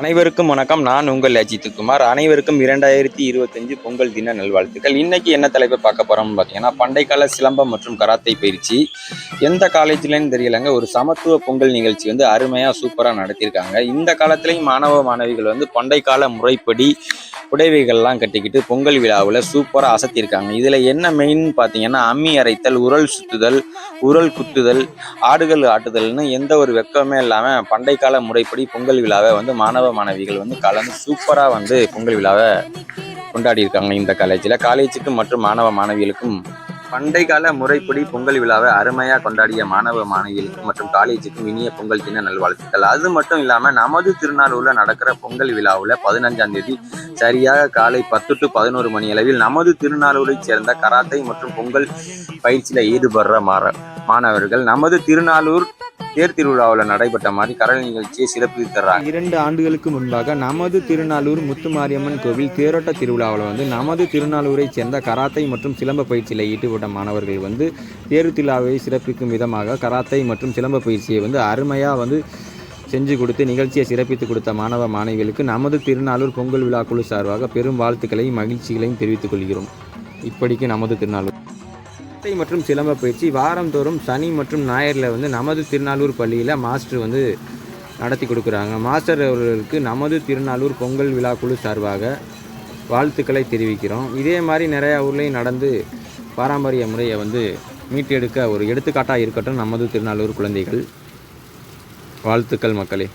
அனைவருக்கும் வணக்கம். நான் உங்கள் அஜித்குமார். அனைவருக்கும் இரண்டாயிரத்தி இருபத்தஞ்சு பொங்கல் தின நல்வாழ்த்துக்கள். இன்னைக்கு என்ன தலைப்பை பார்க்க போறோம்னு பார்த்தீங்கன்னா பண்டைக்கால சிலம்பம் மற்றும் கராத்தை பயிற்சி. எந்த காலேஜ்லன்னு தெரியலங்க. ஒரு சமத்துவ பொங்கல் நிகழ்ச்சி வந்து அருமையாக சூப்பராக நடத்தியிருக்காங்க. இந்த காலத்துலேயும் மாணவ மாணவிகள் வந்து பண்டைக்கால முறைப்படி புடைவைகள்லாம் கட்டிக்கிட்டு பொங்கல் விழாவில் சூப்பராக அசத்தியிருக்காங்க இதில் என்ன மெயின் பார்த்தீங்கன்னா அம்மி அரைத்தல் உரல் சுத்துதல் உரல் குத்துதல் ஆடுகள் ஆட்டுதல்னு எந்த ஒரு வெக்கமே இல்லாமல் பண்டைக்கால முறைப்படி பொங்கல் விழாவை வந்து மாணவ மாணவிகள் வந்து கலந்து சூப்பராக வந்து பொங்கல் விழாவை கொண்டாடி இருக்காங்க இந்த காலேஜில். காலேஜுக்கும் மற்றும் மாணவ மாணவிகளுக்கும் பண்டை கால முறைப்படி பொங்கல் விழாவை அருமையாக கொண்டாடிய மாணவ மாணவிகளுக்கும் மற்றும் காலேஜுக்கும் இனிய பொங்கல் தின நல்வாழ்த்துக்கள். அது மட்டும் இல்லாமல் நமது திருநாளூரில் நடக்கிற பொங்கல் விழாவில் பதினஞ்சாம் தேதி சரியாக காலை பத்து டு பதினோரு மணி அளவில் நமது திருநாளூரைச் சேர்ந்த கராத்தை மற்றும் பொங்கல் பயிற்சியில் ஈடுபடுற மாற மாணவர்கள் நமது திருநாளூர் தேர் திருவிழாவில் நடைபெற்ற மாதிரி கரல் நிகழ்ச்சியை சிறப்பித்து தர்றாங்க இரண்டு ஆண்டுகளுக்கு முன்பாக நமது திருநாளூர் முத்துமாரியம்மன் கோவில் தேரோட்ட திருவிழாவில் வந்து நமது திருநாளூரைச் சேர்ந்த கராத்தை மற்றும் சிலம்ப பயிற்சியில் ஈடுபட்ட மாணவர்கள் வந்து தேர் திருவிழாவை சிறப்பிக்கும் விதமாக கராத்தை மற்றும் சிலம்ப பயிற்சியை வந்து அருமையாக வந்து செஞ்சு கொடுத்து நிகழ்ச்சியை சிறப்பித்து கொடுத்த மாணவ மாணவிகளுக்கு நமது திருநாளூர் பொங்கல் விழா குழு சார்பாக பெரும் வாழ்த்துக்களையும் மகிழ்ச்சிகளையும் தெரிவித்துக் கொள்கிறோம். இப்படிக்கு நமது திருநாளூர் கராத்தை மற்றும் சிலம்ப பயிற்சி வாரந்தோறும் சனி மற்றும் ஞாயிறில் வந்து நமது திருநாளூர் பள்ளியில் மாஸ்டர் வந்து நடத்தி கொடுக்குறாங்க. மாஸ்டர் அவர்களுக்கு நமது திருநாளூர் பொங்கல் விழா குழு சார்பாக வாழ்த்துக்களை தெரிவிக்கிறோம். இதே மாதிரி நிறையா ஊர்லேயும் நடந்து பாரம்பரிய முறையை வந்து மீட்டெடுக்க ஒரு எடுத்துக்காட்டாக இருக்கட்டும் நமது திருநாளூர் குழந்தைகள். வாழ்த்துக்கள் மக்களே.